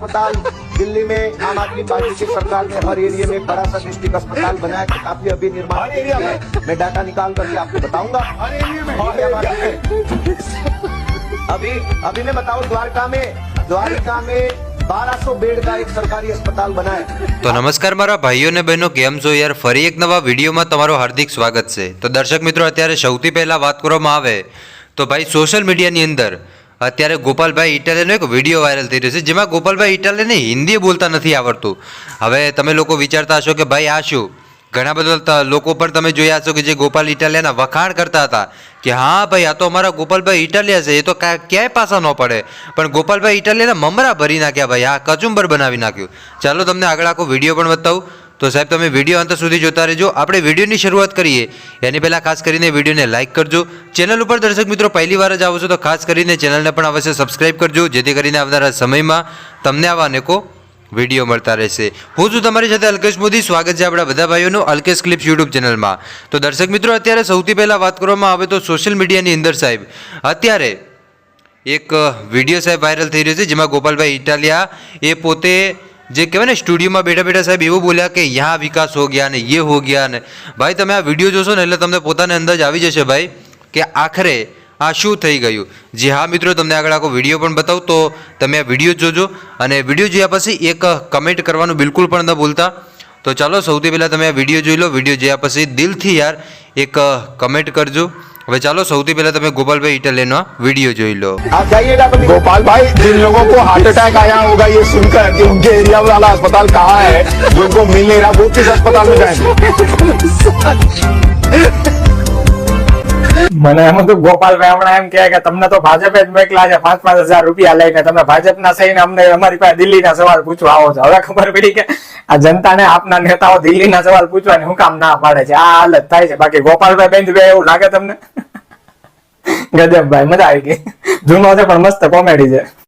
अस्पताल दिल्ली में आम आदमी पार्टी की सरकार ने हर एरिया में बड़ा सा डिस्ट्रिक्ट अस्पताल बनाया कि काफी अभी निर्माण किया है मैं डाटा निकाल करके आपको बताऊंगा और क्या बात है? अभी अभी मैं बताऊं द्वारका में द्वारका में 1200 बेड का एक सरकारी अस्पताल बना है તો નમસ્કાર મારા ભાઈઓ અને બહેનો કેમ છો યાર ફરી એક નવા વિડીયોમાં તમારું હાર્દિક સ્વાગત છે તો દર્શક મિત્રો અત્યારે સૌથી પહેલાં વાત કરવામાં આવે તો ભાઈ સોશિયલ મીડિયાની અંદર અત્યારે ગોપાલભાઈ ઇટાલિયનનો એક વીડિયો વાયરલ થઈ રહ્યો છે, જેમાં ગોપાલભાઈ ઇટાલિયને હિન્દી બોલતા નથી આવડતું. હવે તમે લોકો વિચારતા હશો કે ભાઈ આ શું? ઘણા બધા લોકો પણ તમે જોયા હશો કે જે ગોપાલ ઇટાલિયાના વખાણ કરતા હતા કે હા ભાઈ, આ તો અમારા ગોપાલભાઈ ઇટાલિયા છે, એ તો ક્યાંય પાસા ન પડે. પણ ગોપાલભાઈ ઇટાલિયાના મમરા ભરી નાખ્યા ભાઈ, આ કચુંબર બનાવી નાખ્યું. ચાલો તમને આગળ આખો વીડિયો પણ બતાવું. તો સાહેબ, તમે વીડિયો અંત સુધી જોતા રહેજો. આપણે વિડીયોની શરૂઆત કરીએ. એની પહેલાં ખાસ કરીને વિડીયોને લાઇક કરજો. ચેનલ ઉપર દર્શક મિત્રો પહેલી વાર જ આવો છો તો ખાસ કરીને ચેનલને પણ અવશ્ય સબસ્ક્રાઇબ કરજો, જેથી કરીને આવનારા સમયમાં તમને આવા અનેકો વીડિયો મળતા રહેશે. હું છું તમારી સાથે અલ્કેશ મોદી. સ્વાગત છે આપણા બધા ભાઈઓનું અલ્કેશ ક્લિપ્સ યુટ્યુબ ચેનલમાં. તો દર્શક મિત્રો, અત્યારે સૌથી પહેલાં વાત કરવામાં આવે તો સોશિયલ મીડિયાની અંદર સાહેબ, અત્યારે એક વીડિયો સાહેબ વાયરલ થઈ રહ્યો છે, જેમાં ગોપાલભાઈ ઇટાલિયા એ પોતે જે કહેવાય ને, સ્ટુડિયોમાં બેઠા બેઠા સાહેબ એવું બોલ્યા કે યા વિકાસ હો ગયા ને, યે હો ગયા ને. ભાઈ, તમે આ વીડિયો જોશો ને એટલે તમને પોતાને અંદાજ આવી જશે ભાઈ કે આખરે આ શું થઈ ગયું. જે હા મિત્રો, તમને આગળ આખો વીડિયો પણ બતાવું તો તમે આ વીડિયો જોજો અને વીડિયો જોયા પછી એક કમેન્ટ કરવાનું બિલકુલ પણ ન ભૂલતા. તો ચાલો સૌથી પહેલાં તમે આ વીડિયો જોઈ લો. વીડિયો જોયા પછી દિલથી યાર એક કમેન્ટ કરજો. હવે ચાલો સૌથી પહેલાં તમે ગોપાલભાઈ ઇટાલિયનનો વિડીયો જોઈ લો आप जाइएगा तो गोपाल भाई जिन लोगों को हार्ट अटैक आया होगा ये सुनकर कि उनके एरिया वाला अस्पताल कहाँ है जो उनको मिल नहीं रहा वो किस अस्पताल में जाएंगे મને એમ હતું ગોપાલભાઈ હમણાં એમ કે તમને તો ભાજપે જ મોકલા છે પાંચ પાંચ હજાર રૂપિયા લઈને તમે ભાજપના થઈને અમને અમારી પાસે દિલ્હીના સવાલ પૂછવા આવો છો. હવે ખબર પડી કે આ જનતાને આપના નેતાઓ દિલ્હીના સવાલ પૂછવાની હું કામ ના પાડે છે. આ હાલત થાય છે. બાકી ગોપાલભાઈ બેન એવું લાગે તમને? ગજબભાઈ, મજા આવી ગઈ. જૂનો છે પણ મસ્ત કોમેડી છે.